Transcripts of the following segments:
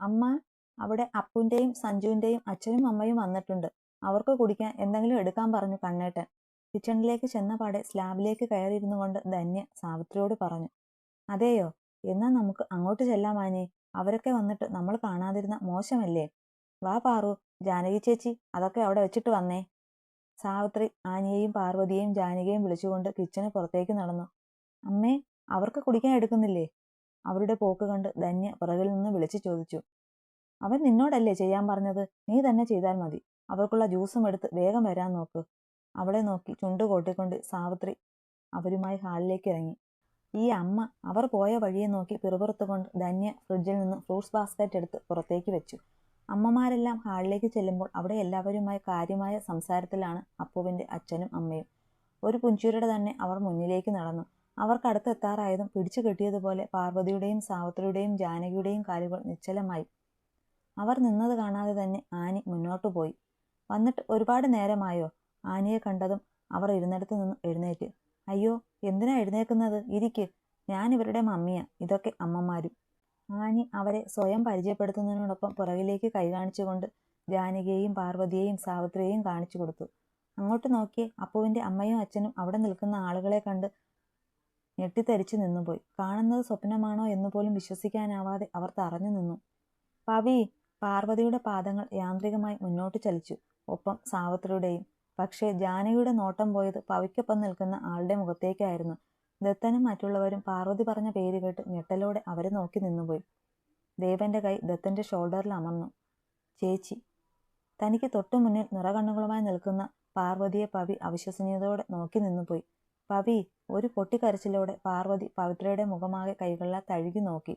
അമ്മ അവിടെ അപ്പുവിന്റെയും സഞ്ജുവിന്റെയും അച്ഛനും അമ്മയും വന്നിട്ടുണ്ട്. അവർക്ക് കുടിക്കാൻ എന്തെങ്കിലും എടുക്കാൻ പറഞ്ഞു കണ്ണേട്ടൻ. കിച്ചണിലേക്ക് ചെന്നപാടെ സ്ലാബിലേക്ക് കയറിയിരുന്നു കൊണ്ട് ധന്യ സാവിത്രിയോട് പറഞ്ഞു അതെയോ? എന്നാ നമുക്ക് അങ്ങോട്ട് ചെല്ലാമാനി അവരൊക്കെ വന്നിട്ട് നമ്മൾ കാണാതിരുന്ന മോശമല്ലേ? വാ പാറു ജാനകി ചേച്ചി അതൊക്കെ അവിടെ വെച്ചിട്ട് വന്നേ. സാവിത്രി ആനിയെയും പാർവതിയെയും ജാനകിയെയും വിളിച്ചുകൊണ്ട് കിച്ചന് പുറത്തേക്ക് നടന്നു. അമ്മേ അവർക്ക് കുടിക്കാൻ എടുക്കുന്നില്ലേ? അവരുടെ പോക്ക് കണ്ട് ധന്യ പുറകിൽ നിന്ന് വിളിച്ചു ചോദിച്ചു അവൻ നിന്നോടല്ലേ ചെയ്യാൻ പറഞ്ഞത്? നീ തന്നെ ചെയ്താൽ മതി. അവർക്കുള്ള ജ്യൂസും എടുത്ത് വേഗം വരാൻ നോക്ക്. അവളെ നോക്കി ചുണ്ടു കൂട്ടിക്കൊണ്ട് സാവിത്രി അവരുമായി ഹാളിലേക്ക് ഇറങ്ങി. ഈ അമ്മ അവർ പോയ വഴിയെ നോക്കി പിറുപുറത്തുകൊണ്ട് ധന്യ ഫ്രിഡ്ജിൽ നിന്ന് ഫ്രൂട്ട്സ് ബാസ്ക്കറ്റ് എടുത്ത് പുറത്തേക്ക് വെച്ചു. അമ്മമാരെല്ലാം ഹാളിലേക്ക് ചെല്ലുമ്പോൾ അവിടെ എല്ലാവരുമായി കാര്യമായ സംസാരത്തിലാണ് അപ്പുവിന്റെ അച്ഛനും അമ്മയും. ഒരു പുഞ്ചിരിയുടെ തന്നെ അവർ മുന്നിലേക്ക് നടന്നു. അവർക്ക് എത്താറായതും പിടിച്ചു കെട്ടിയതുപോലെ പാർവതിയുടെയും സാവിത്രിയുടെയും ജാനകിയുടെയും കാലുകൾ നിശ്ചലമായി. അവർ നിന്നത് കാണാതെ തന്നെ ആനി മുന്നോട്ടു പോയി. വന്നിട്ട് ഒരുപാട് നേരമായോ? ആനിയെ കണ്ടതും അവർ ഇരുന്നിടത്ത് നിന്ന് എഴുന്നേറ്റ്. അയ്യോ എന്തിനാ എഴുന്നേക്കുന്നത് ഇരിക്ക്. ഞാൻ ഇവരുടെ മമ്മിയാ. ഇതൊക്കെ അമ്മമാരും. ആനി അവരെ സ്വയം പരിചയപ്പെടുത്തുന്നതിനോടൊപ്പം പുറകിലേക്ക് കൈ കാണിച്ചുകൊണ്ട് ജാനകിയെയും പാർവതിയെയും സാവിത്രിയെയും കാണിച്ചു കൊടുത്തു. അങ്ങോട്ട് നോക്കിയേ അപ്പുവിന്റെ അമ്മയും അച്ഛനും അവിടെ നിൽക്കുന്ന ആളുകളെ കണ്ട് ഞെട്ടിത്തരിച്ചു നിന്നുപോയി. കാണുന്നത് സ്വപ്നമാണോ എന്ന് പോലും വിശ്വസിക്കാനാവാതെ അവർ തറഞ്ഞു നിന്നു. പവി പാർവതിയുടെ പാദങ്ങൾ യാന്ത്രികമായി മുന്നോട്ട് ചലിച്ചു ഒപ്പം സാവത്രിയുടെയും. പക്ഷേ ജാനകിയുടെ നോട്ടം പോയത് പവിക്കൊപ്പം നിൽക്കുന്ന ആളുടെ മുഖത്തേക്കായിരുന്നു. ദത്തനും മറ്റുള്ളവരും പാർവതി പറഞ്ഞ പേര് കേട്ട് ഞെട്ടലോടെ അവരെ നോക്കി നിന്നുപോയി. ദേവന്റെ കൈ ദത്തന്റെ ഷോൾഡറിൽ അമർന്നു. ചേച്ചി തനിക്ക് തൊട്ടു മുന്നിൽ നിറകണ്ണുകളുമായി നിൽക്കുന്ന പാർവതിയെ പവി അവിശ്വസനീയതയോടെ നോക്കി നിന്നുപോയി. പവി ഒരു പൊട്ടിക്കരച്ചിലോടെ പാർവതി പവിത്രയുടെ മുഖമാകെ കൈകളാൽ തഴുകി നോക്കി.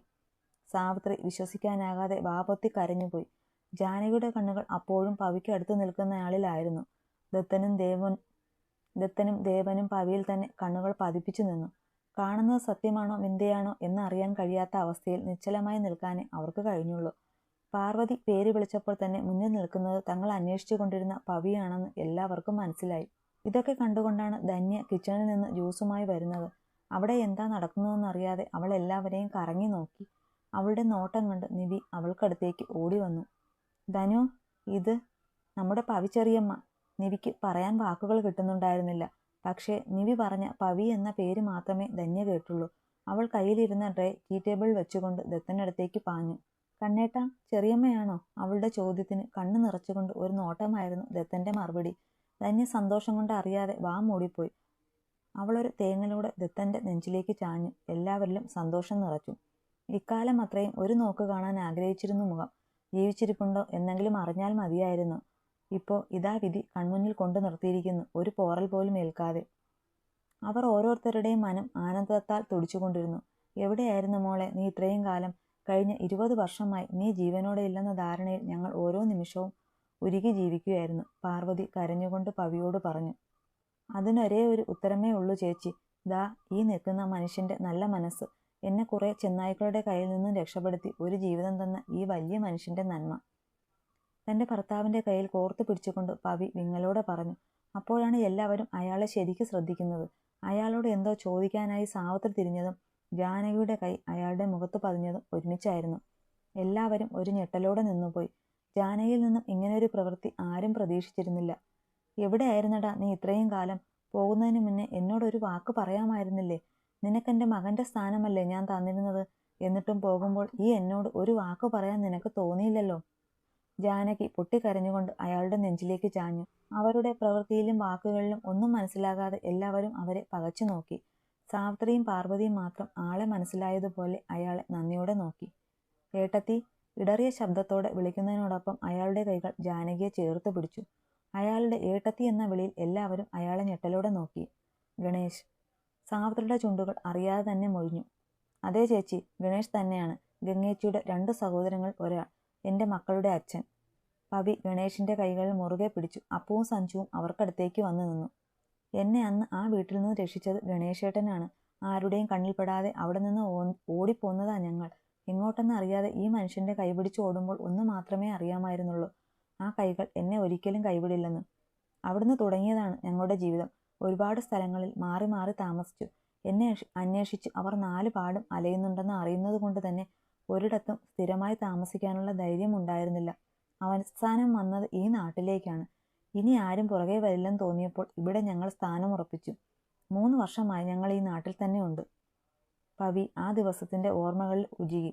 സാവിത്രി വിശ്വസിക്കാനാകാതെ വാപൊത്തി കരഞ്ഞുപോയി. ജാനകിയുടെ കണ്ണുകൾ അപ്പോഴും പവിക്ക് അടുത്ത് നിൽക്കുന്നയാളിലായിരുന്നു. ദത്തനും ദേവൻ ദത്തനും ദേവനും പവിയിൽ തന്നെ കണ്ണുകൾ പതിപ്പിച്ചു നിന്നു. കാണുന്നത് സത്യമാണോ വിന്തയാണോ എന്ന് അറിയാൻ കഴിയാത്ത അവസ്ഥയിൽ നിശ്ചലമായി നിൽക്കാനേ അവർക്ക് കഴിഞ്ഞുള്ളൂ. പാർവതി പേര് വിളിച്ചപ്പോൾ തന്നെ മുന്നിൽ നിൽക്കുന്നത് തങ്ങൾ അന്വേഷിച്ചു കൊണ്ടിരുന്ന പവിയാണെന്ന് എല്ലാവർക്കും മനസ്സിലായി. ഇതൊക്കെ കണ്ടുകൊണ്ടാണ് ധന്യ കിച്ചണിൽ നിന്ന് ജ്യൂസുമായി വരുന്നത്. അവിടെ എന്താ നടക്കുന്നതെന്നറിയാതെ അവൾ എല്ലാവരെയും കറങ്ങി നോക്കി. അവളുടെ നോട്ടം കണ്ട് നിധി അവൾക്കടുത്തേക്ക് ഓടി വന്നു ധനു ഇത് നമ്മുടെ പവിച്ചെറിയമ്മ. നിവിക്ക് പറയാൻ വാക്കുകൾ കിട്ടുന്നുണ്ടായിരുന്നില്ല. പക്ഷേ നിവി പറഞ്ഞ പവി എന്ന പേര് മാത്രമേ ധന്യ കേട്ടുള്ളൂ. അവൾ കയ്യിലിരുന്ന ട്രേ ടീ ടേബിൾ വെച്ചുകൊണ്ട് ദത്തനടുത്തേക്ക് പാഞ്ഞു. കണ്ണേട്ട ചെറിയമ്മയാണോ? അവളുടെ ചോദ്യത്തിന് കണ്ണു നിറച്ചുകൊണ്ട് ഒരു നോട്ടമായിരുന്നു ദത്തന്റെ മറുപടി. ധന്യ സന്തോഷം കൊണ്ട് അറിയാതെ വാ മൂടിപ്പോയി. അവളൊരു തേങ്ങലൂടെ ദത്തന്റെ നെഞ്ചിലേക്ക് ചാഞ്ഞു. എല്ലാവരിലും സന്തോഷം നിറച്ചു. ഇക്കാലം അത്രയും ഒരു നോക്ക് കാണാൻ ആഗ്രഹിച്ചിരുന്നു മുഖം. ജീവിച്ചിരിപ്പുണ്ടോ എന്നെങ്കിലും അറിഞ്ഞാൽ മതിയായിരുന്നു. ഇപ്പോൾ ഇതാ വിധി കൺമുന്നിൽ കൊണ്ടു നിർത്തിയിരിക്കുന്നു. ഒരു പോറൽ പോലും ഏൽക്കാതെ. അവർ ഓരോരുത്തരുടെയും മനം ആനന്ദത്താൽ തുടിച്ചുകൊണ്ടിരുന്നു. എവിടെയായിരുന്നു മോളെ? നീ ഇത്രയും കാലം കഴിഞ്ഞ ഇരുപത് വർഷമായി നീ ജീവനോടെ ഇല്ലെന്ന ധാരണയിൽ ഞങ്ങൾ ഓരോ നിമിഷവും ഉരുകി ജീവിക്കുകയായിരുന്നു. പാർവതി കരഞ്ഞുകൊണ്ട് പവിയോട് പറഞ്ഞു അതിനൊരേ ഒരു ഉത്തരമേ ഉള്ളൂ ചേച്ചി. ദാ ഈ നിൽക്കുന്ന മനുഷ്യന്റെ നല്ല മനസ്സ് എന്നെ കുറെ ചെന്നായ്ക്കളുടെ കയ്യിൽ നിന്നും രക്ഷപ്പെടുത്തി ഒരു ജീവിതം തന്ന ഈ വലിയ മനുഷ്യന്റെ നന്മ. തന്റെ ഭർത്താവിന്റെ കയ്യിൽ കോർത്തു പിടിച്ചുകൊണ്ട് പവി വിങ്ങലോടെ പറഞ്ഞു അപ്പോഴാണ് എല്ലാവരും അയാളെ ശരിക്ക് ശ്രദ്ധിക്കുന്നത്. അയാളോട് എന്തോ ചോദിക്കാനായി സാവത്ര തിരിഞ്ഞതും ജാനകിയുടെ കൈ അയാളുടെ മുഖത്ത് പതിഞ്ഞതും ഒരുമിച്ചായിരുന്നു. എല്ലാവരും ഒരു ഞെട്ടലോടെ നിന്നുപോയി. ജാനകിയിൽ നിന്നും ഇങ്ങനെയൊരു പ്രവൃത്തി ആരും പ്രതീക്ഷിച്ചിരുന്നില്ല. എവിടെയായിരുന്നടാ നീ ഇത്രയും കാലം? പോകുന്നതിന് മുന്നേ എന്നോടൊരു വാക്ക് പറയാമായിരുന്നില്ലേ? നിനക്കെന്റെ മകന്റെ സ്ഥാനമല്ലേ ഞാൻ തന്നിരുന്നത്? എന്നിട്ടും പോകുമ്പോൾ ഈ എന്നോട് ഒരു വാക്ക് പറയാൻ നിനക്ക് തോന്നിയില്ലല്ലോ? ജാനകി പൊട്ടിക്കരഞ്ഞുകൊണ്ട് അയാളുടെ നെഞ്ചിലേക്ക് ചാഞ്ഞു. അവരുടെ പ്രവൃത്തിയിലും വാക്കുകളിലും ഒന്നും മനസ്സിലാകാതെ എല്ലാവരും അവരെ പകച്ചു നോക്കി. സാവിത്രിയും പാർവതിയും മാത്രം ആളെ മനസ്സിലായതുപോലെ അയാളെ നന്ദിയോടെ നോക്കി. ഏട്ടത്തി ഇടറിയ ശബ്ദത്തോടെ വിളിക്കുന്നതിനോടൊപ്പം അയാളുടെ കൈകൾ ജാനകിയെ ചേർത്ത് പിടിച്ചു. അയാളുടെ ഏട്ടത്തി എന്ന വിളിയിൽ എല്ലാവരും അയാളെ ഞെട്ടലോടെ നോക്കി. ഗണേശ് സാവിത്രിയുടെ ചുണ്ടുകൾ അറിയാതെ തന്നെ മൊഴിഞ്ഞു. അതേ ചേച്ചി ഗണേശ് തന്നെയാണ് ഗംഗേച്ചിയുടെ രണ്ട് സഹോദരങ്ങൾ ഒരാൾ എന്റെ മക്കളുടെ അച്ഛൻ. പവി ഗണേഷിന്റെ കൈകളിൽ മുറുകെ പിടിച്ചു. അപ്പവും സഞ്ജുവും അവർക്കടുത്തേക്ക് വന്നു നിന്നു. എന്നെ അന്ന് ആ വീട്ടിൽ നിന്ന് രക്ഷിച്ചത് ഗണേശേട്ടനാണ് ആരുടെയും കണ്ണിൽപ്പെടാതെ അവിടെ നിന്ന് ഓടിപ്പോന്നതാ ഞങ്ങൾ. എങ്ങോട്ടെന്ന് അറിയാതെ ഈ മനുഷ്യന്റെ കൈപിടിച്ച് ഓടുമ്പോൾ ഒന്ന് മാത്രമേ അറിയാമായിരുന്നുള്ളൂ. ആ കൈകൾ എന്നെ ഒരിക്കലും കൈവിടില്ലെന്ന്. അവിടുന്ന് തുടങ്ങിയതാണ് ഞങ്ങളുടെ ജീവിതം. ഒരുപാട് സ്ഥലങ്ങളിൽ മാറി മാറി താമസിച്ചു. എന്നെ അന്വേഷിച്ച് അവർ നാല് പാടും അലയുന്നുണ്ടെന്ന് അറിയുന്നത് കൊണ്ട് തന്നെ ഒരിടത്തും സ്ഥിരമായി താമസിക്കാനുള്ള ധൈര്യം ഉണ്ടായിരുന്നില്ല. അവസാനം വന്നത് ഈ നാട്ടിലേക്കാണ്. ഇനി ആരും പുറകെ വരില്ലെന്ന് തോന്നിയപ്പോൾ ഇവിടെ ഞങ്ങൾ സ്ഥാനം ഉറപ്പിച്ചു മൂന്ന് വർഷമായി ഞങ്ങൾ ഈ നാട്ടിൽ തന്നെ ഉണ്ട്. പവി ആ ദിവസത്തിന്റെ ഓർമ്മകളിൽ ഉരുകി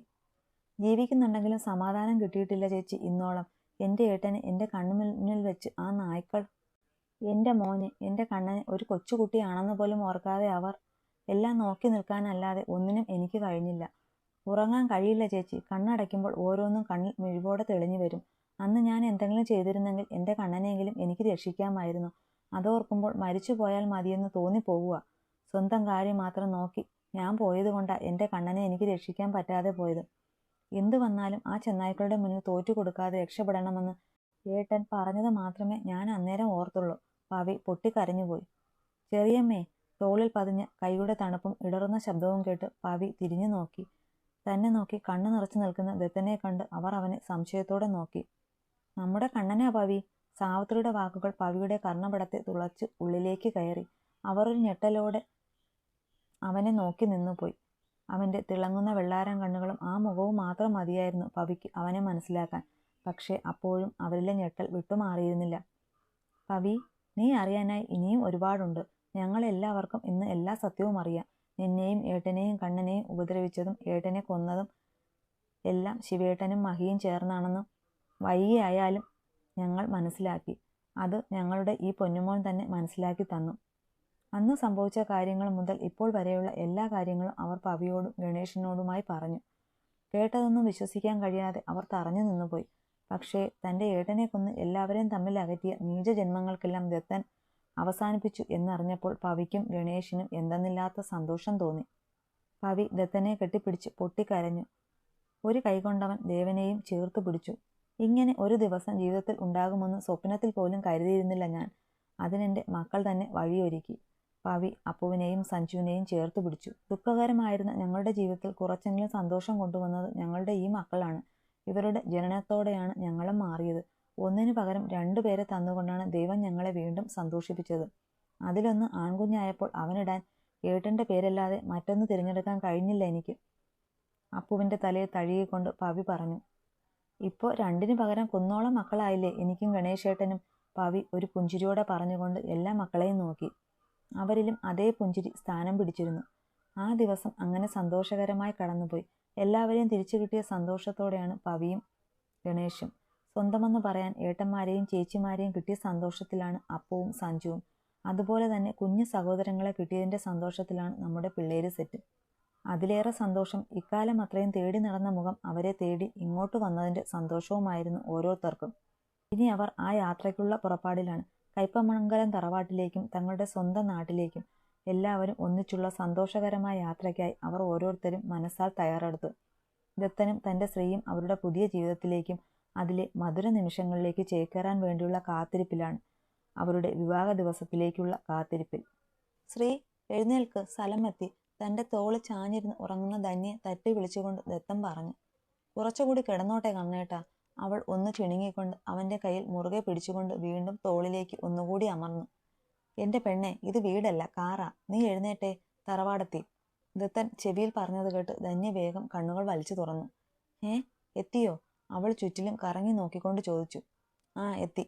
ജീവിക്കുന്നുണ്ടെങ്കിലും സമാധാനം കിട്ടിയിട്ടില്ല ചേച്ചി ഇന്നോളം. എന്റെ ഏട്ടന് എന്റെ കണ്ണുമുന്നിൽ വെച്ച് ആ നായ്ക്കൾ. എന്റെ മോന് എന്റെ കണ്ണന് ഒരു കൊച്ചുകുട്ടിയാണെന്ന് പോലും ഓർക്കാതെ അവർ എല്ലാം നോക്കി നിൽക്കാനല്ലാതെ ഒന്നിനും എനിക്ക് കഴിഞ്ഞില്ല. ഉറങ്ങാൻ കഴിയില്ല ചേച്ചി. കണ്ണടയ്ക്കുമ്പോൾ ഓരോന്നും കണ്ണിൽ മിഴിവോടെ തെളിഞ്ഞു വരും. അന്ന് ഞാൻ എന്തെങ്കിലും ചെയ്തിരുന്നെങ്കിൽ എന്റെ കണ്ണനെങ്കിലും എനിക്ക് രക്ഷിക്കാമായിരുന്നു. അതോർക്കുമ്പോൾ മരിച്ചു പോയാൽ മതിയെന്ന് തോന്നിപ്പോവുക സ്വന്തം കാര്യം മാത്രം നോക്കി ഞാൻ പോയത് കൊണ്ടാണ് എന്റെ കണ്ണനെ എനിക്ക് രക്ഷിക്കാൻ പറ്റാതെ പോയത്. എന്തു വന്നാലും ആ ചെന്നായ്ക്കളുടെ മുന്നിൽ തോറ്റു കൊടുക്കാതെ രക്ഷപ്പെടണമെന്ന് ഏട്ടൻ പറഞ്ഞത് മാത്രമേ ഞാൻ അന്നേരം ഓർത്തുള്ളൂ. പവി പൊട്ടിക്കരഞ്ഞുപോയി ചെറിയമ്മേ തോളിൽ പതിഞ്ഞ കൈയുടെ തണുപ്പും ഇടറുന്ന ശബ്ദവും കേട്ട് പവി തിരിഞ്ഞു നോക്കി. തന്നെ നോക്കി കണ്ണു നിറച്ചു നിൽക്കുന്ന ദത്തനെ കണ്ട് അവർ അവനെ സംശയത്തോടെ നോക്കി. നമ്മുടെ കണ്ണനാ പവി? സാവിത്രിയുടെ വാക്കുകൾ പവിയുടെ കർണപടത്തെ തുളച്ച് ഉള്ളിലേക്ക് കയറി. അവർ ഒരു ഞെട്ടലോടെ അവനെ നോക്കി നിന്നുപോയി. അവന്റെ തിളങ്ങുന്ന വെള്ളാരം കണ്ണുകളും ആ മുഖവും മാത്രം മതിയായിരുന്നു പവിക്ക് അവനെ മനസ്സിലാക്കാൻ. പക്ഷേ അപ്പോഴും അവരിലെ ഞെട്ടൽ വിട്ടുമാറിയിരുന്നില്ല. പവി നീ അറിയാനായി ഇനിയും ഒരുപാടുണ്ട്. ഞങ്ങളെല്ലാവർക്കും ഇന്ന് എല്ലാ സത്യവും അറിയാം. നിന്നെയും ഏട്ടനെയും കണ്ണനെയും ഉപദ്രവിച്ചതും ഏട്ടനെ കൊന്നതും എല്ലാം ശിവേട്ടനും മഹിയും ചേർന്നാണെന്നും വൈകിയായാലും ഞങ്ങൾ മനസ്സിലാക്കി. അത് ഞങ്ങളുടെ ഈ പൊന്നുമോൻ തന്നെ മനസ്സിലാക്കി തന്നു. അന്ന് സംഭവിച്ച കാര്യങ്ങൾ മുതൽ ഇപ്പോൾ വരെയുള്ള എല്ലാ കാര്യങ്ങളും അവർ പവിയോടും ഗണേശനോടുമായി പറഞ്ഞു. കേട്ടതൊന്നും വിശ്വസിക്കാൻ കഴിയാതെ അവർ തറഞ്ഞു നിന്നുപോയി. പക്ഷേ തന്റെ ഏട്ടനെ കൊന്ന് എല്ലാവരെയും തമ്മിൽ അകറ്റിയ നീചജന്മങ്ങൾക്കെല്ലാം ദത്തൻ അവസാനിപ്പിച്ചു എന്നറിഞ്ഞപ്പോൾ പവിക്കും ഗണേശിനും എന്തെന്നില്ലാത്ത സന്തോഷം തോന്നി. പവി ദത്തനെ കെട്ടിപ്പിടിച്ച് പൊട്ടിക്കരഞ്ഞു. ഒരു കൈകൊണ്ടവൻ ദേവനെയും ചേർത്ത് പിടിച്ചു. ഇങ്ങനെ ഒരു ദിവസം ജീവിതത്തിൽ ഉണ്ടാകുമെന്ന് സ്വപ്നത്തിൽ പോലും കരുതിയിരുന്നില്ല ഞാൻ. അതിനെന്റെ മക്കൾ തന്നെ വഴിയൊരുക്കി. പവി അപ്പുവിനെയും സഞ്ജുവിനെയും ചേർത്ത് പിടിച്ചു. ദുഃഖകരമായിരുന്ന ഞങ്ങളുടെ ജീവിതത്തിൽ കുറച്ചെങ്കിലും സന്തോഷം കൊണ്ടുവന്നത് ഞങ്ങളുടെ ഈ മക്കളാണ്. ഇവരുടെ ജനനത്തോടെയാണ് ഞങ്ങളും മാറിയത്. ഒന്നിനു പകരം രണ്ടു പേരെ തന്നുകൊണ്ടാണ് ദൈവം ഞങ്ങളെ വീണ്ടും സന്തോഷിപ്പിച്ചത്. അതിലൊന്ന് ആൺകുഞ്ഞായപ്പോൾ അവനിടാൻ ഏട്ടന്റെ പേരല്ലാതെ മറ്റൊന്ന് തിരഞ്ഞെടുക്കാൻ കഴിഞ്ഞില്ല എനിക്ക്. അപ്പുവിന്റെ തലയെ തഴുകിക്കൊണ്ട് പവി പറഞ്ഞു ഇപ്പോൾ രണ്ടിനു പകരം കുന്നോളം മക്കളായില്ലേ? എനിക്കും ഗണേശേട്ടനും. പവി ഒരു പുഞ്ചിരിയോടെ പറഞ്ഞുകൊണ്ട് എല്ലാ മക്കളെയും നോക്കി. അവരിലും അതേ പുഞ്ചിരി സ്ഥാനം പിടിച്ചിരുന്നു. ആ ദിവസം അങ്ങനെ സന്തോഷകരമായി കടന്നുപോയി. എല്ലാവരെയും തിരിച്ചു കിട്ടിയ സന്തോഷത്തോടെയാണ് പവിയും ഗണേഷും. സ്വന്തമെന്ന് പറയാൻ ഏട്ടന്മാരെയും ചേച്ചിമാരെയും കിട്ടിയ സന്തോഷത്തിലാണ് അപ്പവും സഞ്ജുവും. അതുപോലെ തന്നെ കുഞ്ഞു സഹോദരങ്ങളെ കിട്ടിയതിന്റെ സന്തോഷത്തിലാണ് നമ്മുടെ പിള്ളേര് സെറ്റ്. അതിലേറെ സന്തോഷം ഇക്കാലം അത്രയും തേടി നടന്ന മുഖം അവരെ തേടി ഇങ്ങോട്ട് വന്നതിന്റെ സന്തോഷവുമായിരുന്നു ഓരോരുത്തർക്കും. ഇനി അവർ ആ യാത്രയ്ക്കുള്ള പുറപ്പാടിലാണ്. കയ്പമംഗലം തറവാട്ടിലേക്കും തങ്ങളുടെ സ്വന്തം നാട്ടിലേക്കും എല്ലാവരും ഒന്നിച്ചുള്ള സന്തോഷകരമായ യാത്രയ്ക്കായി അവർ ഓരോരുത്തരും മനസ്സാൽ തയ്യാറെടുത്തു. ദത്തനും തന്റെ സ്ത്രീയും അവരുടെ പുതിയ ജീവിതത്തിലേക്കും അതിലെ മധുര നിമിഷങ്ങളിലേക്ക് ചേക്കേറാൻ വേണ്ടിയുള്ള കാത്തിരിപ്പിലാണ് അവരുടെ വിവാഹ ദിവസത്തിലേക്കുള്ള കാത്തിരിപ്പിൽ. ശ്രീ എഴുന്നേൽക്ക്. സ്ഥലമെത്തി. തന്റെ തോൾ ചാഞ്ഞിരുന്ന് ഉറങ്ങുന്ന ധന്യെ തട്ടി വിളിച്ചുകൊണ്ട് ദത്തം പറഞ്ഞു. കുറച്ചുകൂടി കിടന്നോട്ടെ കണ്ണേട്ടാ. അവൾ ഒന്ന് ചിണുങ്ങിക്കൊണ്ട് അവന്റെ കയ്യിൽ മുറുകെ പിടിച്ചുകൊണ്ട് വീണ്ടും തോളിലേക്ക് ഒന്നുകൂടി അമർന്നു. എന്റെ പെണ്ണെ ഇത് വീടല്ല കാറാ. നീ എഴുന്നേറ്റേ തറവാടെത്തി. ദത്തൻ ചെവിയിൽ പറഞ്ഞത് കേട്ട് ധന്യ വേഗം കണ്ണുകൾ വലിച്ചു തുറന്നു. ഏ എത്തിയോ? അവൾ ചുറ്റിലും കറങ്ങി നോക്കിക്കൊണ്ട് ചോദിച്ചു. ആ എത്തി.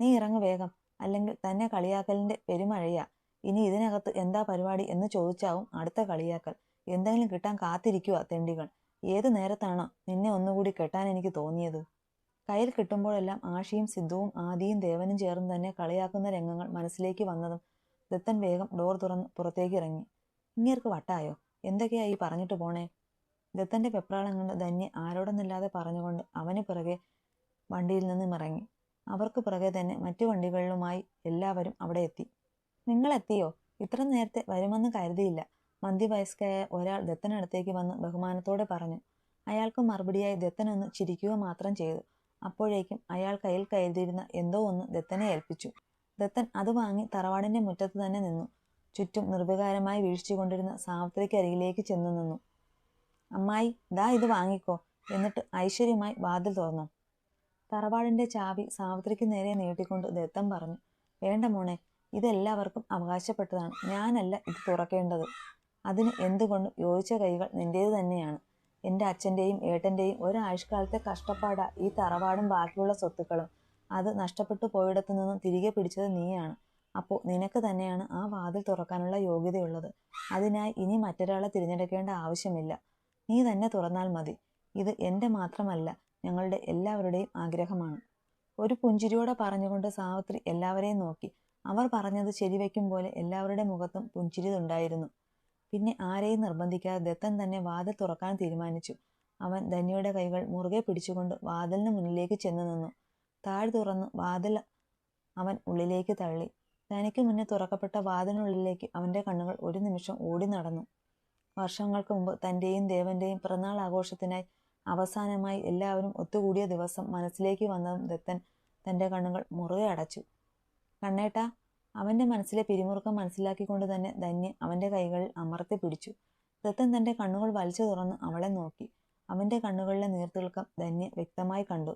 നീ ഇറങ്ങു വേഗം. അല്ലെങ്കിൽ തന്നെ കളിയാക്കലിന്റെ പെരുമഴയാ. ഇനി ഇതിനകത്ത് എന്താ പരിപാടി എന്ന് ചോദിച്ചാവും അടുത്ത കളിയാക്കൽ. എന്തെങ്കിലും കിട്ടാൻ കാത്തിരിക്കുക തെണ്ടികൾ. ഏത് നേരത്താണോ നിന്നെ ഒന്നുകൂടി കെട്ടാൻ എനിക്ക് തോന്നിയത്. കയ്യിൽ കിട്ടുമ്പോഴെല്ലാം ആഷിയും സിദ്ധവും ആദിയും ദേവനും ചേർന്ന് തന്നെ കളിയാക്കുന്ന രംഗങ്ങൾ മനസ്സിലേക്ക് വന്നതും ദത്തൻ വേഗം ഡോർ തുറന്ന് പുറത്തേക്ക് ഇറങ്ങി. ഇങ്ങേർക്ക് വട്ടായോ? എന്തൊക്കെയായി പറഞ്ഞിട്ട് പോണേ? ദത്തന്റെ പെപ്രാളം കണ്ട് ധന്യ ആരോടൊന്നില്ലാതെ പറഞ്ഞുകൊണ്ട് അവന് പിറകെ വണ്ടിയിൽ നിന്നും ഇറങ്ങി. അവർക്ക് പിറകെ തന്നെ മറ്റു വണ്ടികളിലുമായി എല്ലാവരും അവിടെ എത്തി. നിങ്ങൾ എത്തിയോ ഇത്ര നേരത്തെ വരുമെന്ന് കരുതിയില്ല. മധ്യവയസ്കയായ ഒരാൾ ദത്തനടുത്തേക്ക് വന്ന് ബഹുമാനത്തോടെ പറഞ്ഞു. അയാൾക്ക് മറുപടിയായി ദത്തൻ ഒന്ന് ചിരിക്കുക മാത്രം ചെയ്തു. അപ്പോഴേക്കും അയാൾ കയ്യിൽ കരുതിയിരുന്ന എന്തോ ഒന്ന് ദത്തനെ ഏൽപ്പിച്ചു. ദത്തൻ അത് വാങ്ങി തറവാടിന്റെ മുറ്റത്ത് തന്നെ നിന്നു. ചുറ്റും നിർവികാരമായി വീഴ്ചകൊണ്ടിരുന്ന സാവിത്രിക്കരികിലേക്ക് ചെന്നു നിന്നു. അമ്മായി ദാ ഇത് വാങ്ങിക്കോ എന്നിട്ട് ഐശ്വര്യമായി വാതിൽ തുറന്നു. തറവാടിന്റെ ചാവി സാവിത്രിക്ക് നേരെ നീട്ടിക്കൊണ്ട് ദത്തൻ പറഞ്ഞു വേണ്ട മോണെ ഇതെല്ലാവർക്കും അവകാശപ്പെട്ടതാണ്. ഞാനല്ല ഇത് തുറക്കേണ്ടത്. അതിന് എന്തുകൊണ്ടും യോജിച്ച കൈകൾ നിന്റേത് തന്നെയാണ്. എന്റെ അച്ഛന്റെയും ഏട്ടന്റെയും ഒരാഴ്ചക്കാലത്തെ കഷ്ടപ്പാടാ ഈ തറവാടും ബാക്കിയുള്ള സ്വത്തുക്കളും. അത് നഷ്ടപ്പെട്ടു പോയിടത്തു നിന്നും തിരികെ പിടിച്ചത് നീയാണ്. അപ്പോൾ നിനക്ക് തന്നെയാണ് ആ വാതിൽ തുറക്കാനുള്ള യോഗ്യതയുള്ളത്. അതിനായി ഇനി മറ്റൊരാളെ തിരഞ്ഞെടുക്കേണ്ട ആവശ്യമില്ല. നീ തന്നെ തുറന്നാൽ മതി. ഇത് എന്റെ മാത്രമല്ല ഞങ്ങളുടെ എല്ലാവരുടെയും ആഗ്രഹമാണ്. ഒരു പുഞ്ചിരിയോടെ പറഞ്ഞുകൊണ്ട് സാവിത്രി എല്ലാവരെയും നോക്കി. അവർ പറഞ്ഞത് ശരിവെക്കും പോലെ എല്ലാവരുടെ മുഖത്തും പുഞ്ചിരി ഉണ്ടായിരുന്നു പിന്നെ ആരെയും നിർബന്ധിക്കാതെ ദത്തൻ തന്നെ വാതിൽ തുറക്കാൻ തീരുമാനിച്ചു. അവൻ ധന്യയുടെ കൈകൾ മുറുകെ പിടിച്ചുകൊണ്ട് വാതിലിന് മുന്നിലേക്ക് ചെന്നു നിന്നു. താഴ് തുറന്നു വാതിൽ അവൻ ഉള്ളിലേക്ക് തള്ളി. തനിക്ക് മുന്നേ തുറക്കപ്പെട്ട വാതിലിനുള്ളിലേക്ക് അവന്റെ കണ്ണുകൾ ഒരു നിമിഷം ഓടി നടന്നു. വർഷങ്ങൾക്ക് മുമ്പ് തന്റെയും ദേവന്റെയും പിറന്നാൾ ആഘോഷത്തിനായി അവസാനമായി എല്ലാവരും ഒത്തുകൂടിയ ദിവസം മനസ്സിലേക്ക് വന്നതും ദത്തൻ തന്റെ കണ്ണുകൾ മുറുകെ അടച്ചു. കണ്ണേട്ടാ അവന്റെ മനസ്സിലെ പിരിമുറുക്കം മനസ്സിലാക്കിക്കൊണ്ട് തന്നെ ധന്യ അവന്റെ കൈകളിൽ അമർത്തി പിടിച്ചു. ദത്തൻ തന്റെ കണ്ണുകൾ വലിച്ചു തുറന്ന് അവളെ നോക്കി. അവന്റെ കണ്ണുകളിലെ നീർത്തിളക്കം ധന്യ വ്യക്തമായി കണ്ടു.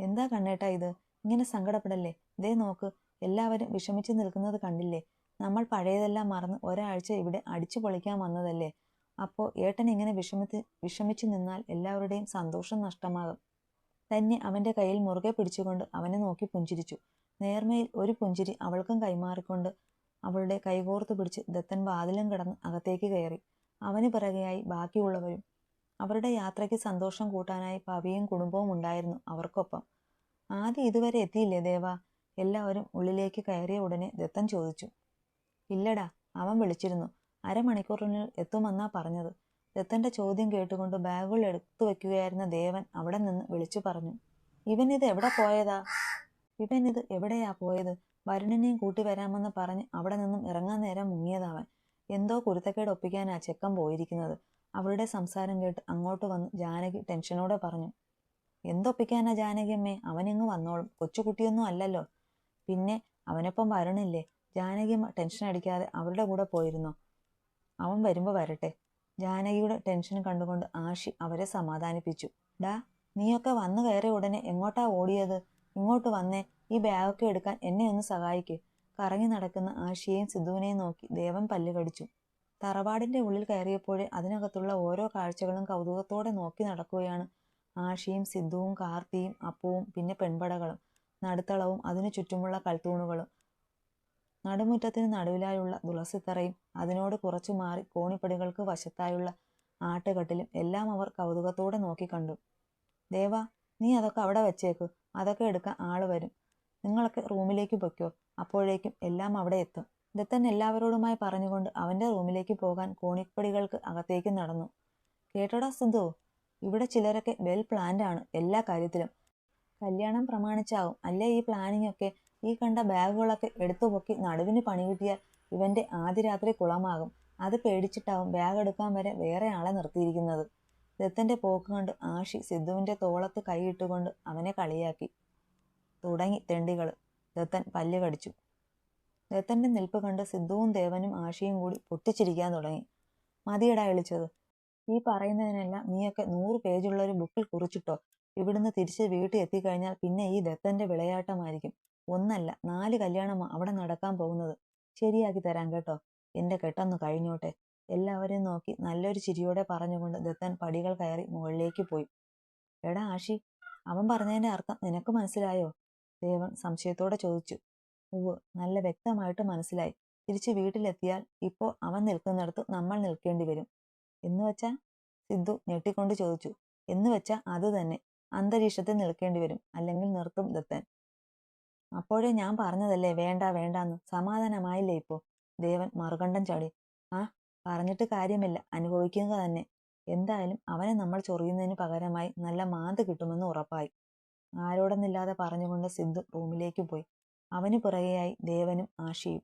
എന്താ കണ്ണേട്ടാ ഇത്? ഇങ്ങനെ സങ്കടപ്പെടല്ലേ? ദേ നോക്ക് എല്ലാവരും വിഷമിച്ചു നിൽക്കുന്നത് കണ്ടില്ലേ? നമ്മൾ പഴയതെല്ലാം മറന്ന് ഒരാഴ്ച ഇവിടെ അടിച്ചു പൊളിക്കാൻ വന്നതല്ലേ? അപ്പോൾ ഏട്ടൻ ഇങ്ങനെ വിഷമിച്ച് വിഷമിച്ചു നിന്നാൽ എല്ലാവരുടെയും സന്തോഷം നഷ്ടമാകും. തന്നെ അവന്റെ കയ്യിൽ മുറുകെ പിടിച്ചുകൊണ്ട് അവനെ നോക്കി പുഞ്ചിരിച്ചു. നേർമയിൽ ഒരു പുഞ്ചിരി അവൾക്കും കൈമാറിക്കൊണ്ട് അവളുടെ കൈകോർത്ത് പിടിച്ച് ദത്തൻ വാതിലും കടന്ന് അകത്തേക്ക് കയറി. അവന് പിറകെയായി ബാക്കിയുള്ളവരും അവരുടെ യാത്രയ്ക്ക് സന്തോഷം കൂട്ടാനായി പവിയും കുടുംബവും ഉണ്ടായിരുന്നു അവർക്കൊപ്പം. ആദ്യം ഇതുവരെ എത്തിയില്ലേ ദേവ? എല്ലാവരും ഉള്ളിലേക്ക് കയറിയ ഉടനെ ദത്തൻ ചോദിച്ചു. ഇല്ലടാ അവൻ വിളിച്ചിരുന്നു. അരമണിക്കൂറിനുള്ളിൽ എത്തുമെന്നാ പറഞ്ഞത്. ദത്തന്റെ ചോദ്യം കേട്ടുകൊണ്ട് ബാഗുകൾ എടുത്തു വെക്കുകയായിരുന്ന ദേവൻ അവിടെ നിന്ന് വിളിച്ചു പറഞ്ഞു. ഇവൻ ഇത് എവിടെ പോയതാ? ഇത് എവിടെയാ പോയത്? വരുണിനെയും കൂട്ടി വരാമെന്ന് പറഞ്ഞ് അവിടെ നിന്നും ഇറങ്ങാൻ നേരം മുങ്ങിയതാവൻ എന്തോ കുരുത്തക്കേട് ഒപ്പിക്കാനാ ചെക്കൻ പോയിരിക്കുന്നത്. അവളുടെ സംസാരം കേട്ട് അങ്ങോട്ട് വന്ന് ജാനകി ടെൻഷനോടെ പറഞ്ഞു എന്തൊപ്പിക്കാനാ ജാനകിയമ്മേ അവനിങ്ങ് വന്നോളും. കൊച്ചുകുട്ടിയൊന്നും അല്ലല്ലോ. പിന്നെ അവനൊപ്പം വരണില്ലേ ജാനകിയമ്മ ടെൻഷൻ അടിക്കാതെ അവരുടെ കൂടെ പോയിരുന്നോ? അവൻ വരുമ്പോ വരട്ടെ ജാനകിയുടെ ടെൻഷൻ കണ്ടുകൊണ്ട് ആഷി അവരെ സമാധാനിപ്പിച്ചു. ഡാ നീയൊക്കെ വന്നു കയറിയ ഉടനെ എങ്ങോട്ടാ ഓടിയത്? ഇങ്ങോട്ട് വന്നേ ഈ ബാഗൊക്കെ എടുക്കാൻ എന്നെ ഒന്ന് സഹായിക്ക്. കറങ്ങി നടക്കുന്ന ആശിയെയും സിദ്ധുവിനെയും നോക്കി ദേവൻ പല്ല് കടിച്ചു. തറവാടിന്റെ ഉള്ളിൽ കയറിയപ്പോഴേ അതിനകത്തുള്ള ഓരോ കാഴ്ചകളും കൗതുകത്തോടെ നോക്കി നടക്കുകയാണ് ആഷിയും സിദ്ധുവും കാർത്തിയും അപ്പവും പിന്നെ പെൺപടകളും നടുത്തളവും അതിനു ചുറ്റുമുള്ള കൽത്തൂണുകളും. നടുമുറ്റത്തിന് നടുവിലായുള്ള തുളസിത്തറയും അതിനോട് കുറച്ചു മാറി കോണിപ്പടികൾക്ക് വശത്തായുള്ള ആട്ടുകട്ടിലും എല്ലാം അവർ കൗതുകത്തോടെ നോക്കിക്കണ്ടു ദേവ നീ അതൊക്കെ അവിടെ വെച്ചേക്ക്. അതൊക്കെ എടുക്കാൻ ആൾ വരും. നിങ്ങളൊക്കെ റൂമിലേക്ക് പൊയ്ക്കോ. അപ്പോഴേക്കും എല്ലാം അവിടെ എത്തും. ദത്തൻ എല്ലാവരോടുമായി പറഞ്ഞുകൊണ്ട് അവന്റെ റൂമിലേക്ക് പോകാൻ കോണിപ്പടികൾക്ക് അകത്തേക്ക് നടന്നു. കേട്ടോടാ സിന്ധു ഇവിടെ ചിലരൊക്കെ വെൽ പ്ലാൻഡ് ആണ് എല്ലാ കാര്യത്തിലും. കല്യാണം പ്രമാണിച്ചാവും. അല്ലേ ഈ പ്ലാനിംഗ് ഒക്കെ? ഈ കണ്ട ബാഗുകളൊക്കെ എടുത്തു പൊക്കി നടുവിന് പണി കിട്ടിയാൽ ഇവന്റെ ആദ്യ രാത്രി കുളമാകും. അത് പേടിച്ചിട്ടാവും ബാഗ് എടുക്കാൻ വരെ വേറെ ആളെ നിർത്തിയിരിക്കുന്നത്. ദത്തന്റെ പോക്ക് കണ്ട് ആഷി സിദ്ധുവിന്റെ തോളത്ത് കൈയിട്ടുകൊണ്ട് അവനെ കളിയാക്കി. തുടങ്ങി തെണ്ടികൾ ദത്തൻ പല്ല് കടിച്ചു. ദത്തന്റെ നിൽപ്പ് കണ്ട് സിദ്ധുവും ദേവനും ആഷിയും കൂടി പൊട്ടിച്ചിരിക്കാൻ തുടങ്ങി. മതിയടാ വിളിച്ചത്. ഈ പറയുന്നതിനെല്ലാം നീയൊക്കെ നൂറ് പേജുള്ള ഒരു ബുക്കിൽ കുറിച്ചിട്ടോ? ഇവിടുന്ന് തിരിച്ച് വീട്ടിൽ എത്തിക്കഴിഞ്ഞാൽ പിന്നെ ഈ ദത്തന്റെ വിളയാട്ടമായിരിക്കും. ഒന്നല്ല നാല് കല്യാണം അവിടെ നടക്കാൻ പോകുന്നത്. ശരിയാക്കി തരാം കേട്ടോ. എന്റെ കെട്ടൊന്ന് കഴിഞ്ഞോട്ടെ. എല്ലാവരെയും നോക്കി നല്ലൊരു ചിരിയോടെ പറഞ്ഞുകൊണ്ട് ദത്തൻ പടികൾ കയറി മുകളിലേക്ക് പോയി. എടാ ആഷി അവൻ പറഞ്ഞതിന്റെ അർത്ഥം നിനക്ക് മനസ്സിലായോ? ദേവൻ സംശയത്തോടെ ചോദിച്ചു. ഉവ് നല്ല വ്യക്തമായിട്ട് മനസ്സിലായി. തിരിച്ച് വീട്ടിലെത്തിയാൽ ഇപ്പോൾ അവൻ നിൽക്കുന്നിടത്ത് നമ്മൾ നിൽക്കേണ്ടി വരും. എന്ന് വെച്ചാ? സിദ്ധു ഞെട്ടിക്കൊണ്ട് ചോദിച്ചു. എന്ന് വെച്ചാ അത് തന്നെ. അന്തരീക്ഷത്തിൽ നിൽക്കേണ്ടി വരും. അല്ലെങ്കിൽ നിർത്തും ദത്തൻ. അപ്പോഴേ ഞാൻ പറഞ്ഞതല്ലേ വേണ്ട വേണ്ടാന്ന്. സമാധാനമായില്ലേ ഇപ്പോ? ദേവൻ മറുകണ്ഠം ചാടി. പറഞ്ഞിട്ട് കാര്യമില്ല. അനുഭവിക്കുക തന്നെ. എന്തായാലും അവനെ നമ്മൾ ചൊറിയുന്നതിന് പകരമായി നല്ല മാന്ത് കിട്ടുമെന്ന് ഉറപ്പായി. ആരോടെന്നില്ലാതെ പറഞ്ഞുകൊണ്ട് സിദ്ധു റൂമിലേക്ക് പോയി. അവന് പുറകെയായി ദേവനും ആഷിയും